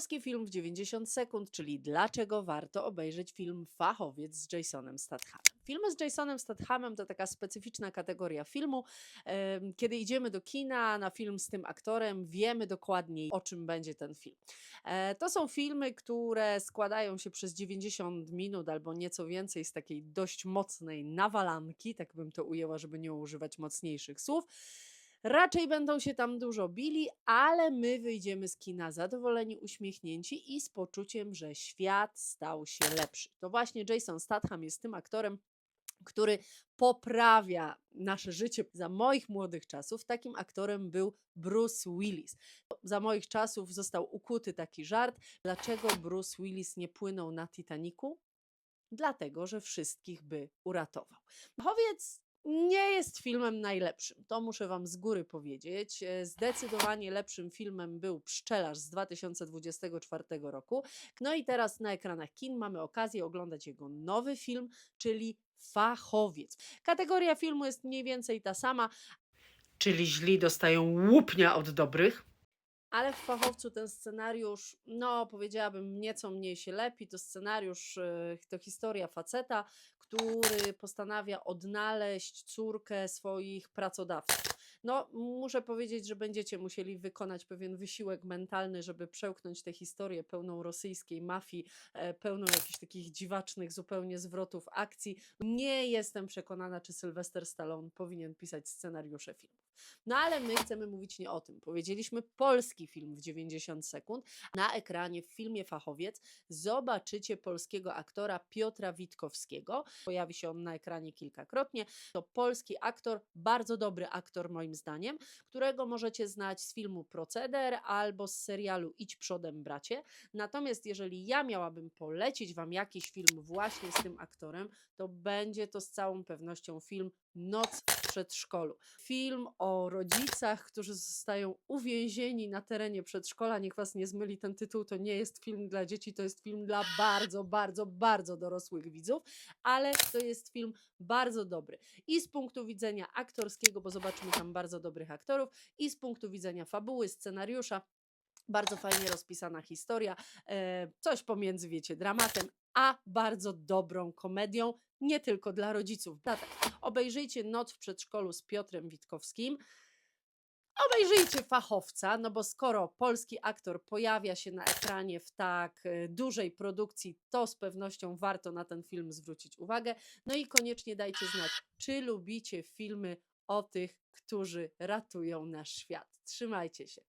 Polski film w 90 sekund, czyli dlaczego warto obejrzeć film Fachowiec z Jasonem Stathamem. Filmy z Jasonem Stathamem to taka specyficzna kategoria filmu. Kiedy idziemy do kina na film z tym aktorem, wiemy dokładnie o czym będzie ten film. E, To są filmy, które składają się przez 90 minut albo nieco więcej z takiej dość mocnej nawalanki, tak bym to ujęła, żeby nie używać mocniejszych słów. Raczej będą się tam dużo bili, ale my wyjdziemy z kina zadowoleni, uśmiechnięci i z poczuciem, że świat stał się lepszy. To właśnie Jason Statham jest tym aktorem, który poprawia nasze życie. Za moich młodych czasów takim aktorem był Bruce Willis. Za moich czasów został ukuty taki żart, dlaczego Bruce Willis nie płynął na Titaniku? Dlatego, że wszystkich by uratował. Chowiec nie jest filmem najlepszym. To muszę Wam z góry powiedzieć. E, Zdecydowanie lepszym filmem był Pszczelarz z 2024 roku. No i teraz na ekranach kin mamy okazję oglądać jego nowy film, czyli Fachowiec. Kategoria filmu jest mniej więcej ta sama, czyli źli dostają łupnia od dobrych. Ale w fachowcu ten scenariusz, no powiedziałabym, nieco mniej się lepi. To scenariusz, e, to historia faceta, który postanawia odnaleźć córkę swoich pracodawców. No, muszę powiedzieć, że będziecie musieli wykonać pewien wysiłek mentalny, żeby przełknąć tę historię pełną rosyjskiej mafii, e, pełną jakichś takich dziwacznych zupełnie zwrotów akcji. Nie jestem przekonana, czy Sylwester Stallone powinien pisać scenariusze filmów. No ale my chcemy mówić nie o tym. Powiedzieliśmy polski film w 90 sekund. Na ekranie w filmie Fachowiec zobaczycie polskiego aktora Piotra Witkowskiego. Pojawi się on na ekranie kilkakrotnie. To polski aktor, bardzo dobry aktor moim zdaniem, którego możecie znać z filmu Proceder albo z serialu Idź przodem bracie. Natomiast jeżeli ja miałabym polecić wam jakiś film właśnie z tym aktorem, to będzie to z całą pewnością film Noc w przedszkolu. Film o rodzicach, którzy zostają uwięzieni na terenie przedszkola. Niech was nie zmyli ten tytuł, to nie jest film dla dzieci, to jest film dla bardzo, bardzo, bardzo dorosłych widzów, ale to jest film bardzo dobry. I z punktu widzenia aktorskiego, bo zobaczymy tam bardzo dobrych aktorów, i z punktu widzenia fabuły, scenariusza. Bardzo fajnie rozpisana historia, e, coś pomiędzy, wiecie, dramatem, a bardzo dobrą komedią, nie tylko dla rodziców. Obejrzyjcie Noc w przedszkolu z Piotrem Witkowskim. Obejrzyjcie fachowca, no bo skoro polski aktor pojawia się na ekranie w tak e, dużej produkcji, to z pewnością warto na ten film zwrócić uwagę. No i koniecznie dajcie znać, czy lubicie filmy o tych, którzy ratują nasz świat. Trzymajcie się.